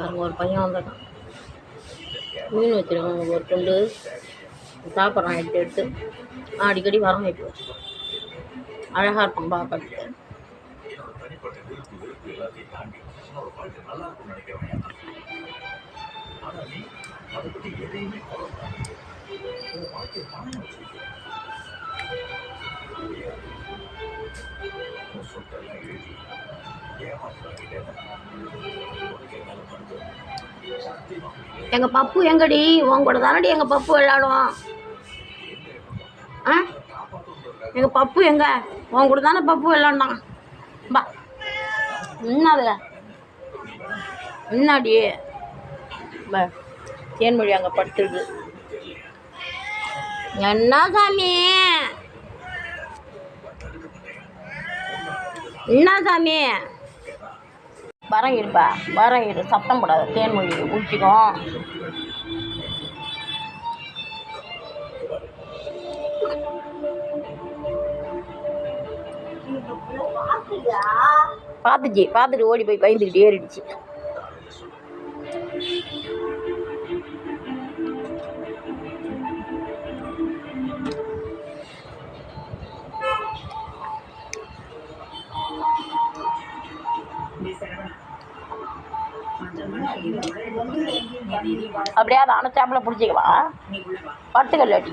பாருங்கள் ஒரு பையன் வந்துட்டான் மீன் வச்சுருக்காங்க ஒரு துண்டு. சாப்பிட்றான் எடுத்து எடுத்து. அடிக்கடி வரோம் இப்போ. அழகாக இருக்கும் பார்க்கறதுக்கு அதை பற்றி எதையுமே எங்கள் பப்பு எங்கடி? உன் கூட தானடி எங்கள் பப்பு விளையாடும் ஆ? எங்கள் பப்பு எங்க? உன் கூட தானே பப்பு விளையாண்டான் பா. என்னது? முன்னாடி தேன்மொழி அங்கே படுத்துருக்கு என்ன சாமி? என்ன சாமி? வரம் இருப்பா வரம் இரு சத்தம் போடாத தேன்மொழி ஊற்றிக்கும் பார்த்துச்சு பார்த்துட்டு ஓடி போய் பயந்துக்கிட்டு ஏறிடுச்சு. அப்படியே அதை அணைச்சாப்புல பிடிச்சிக்கலாம் பட்டுக்கல் அடி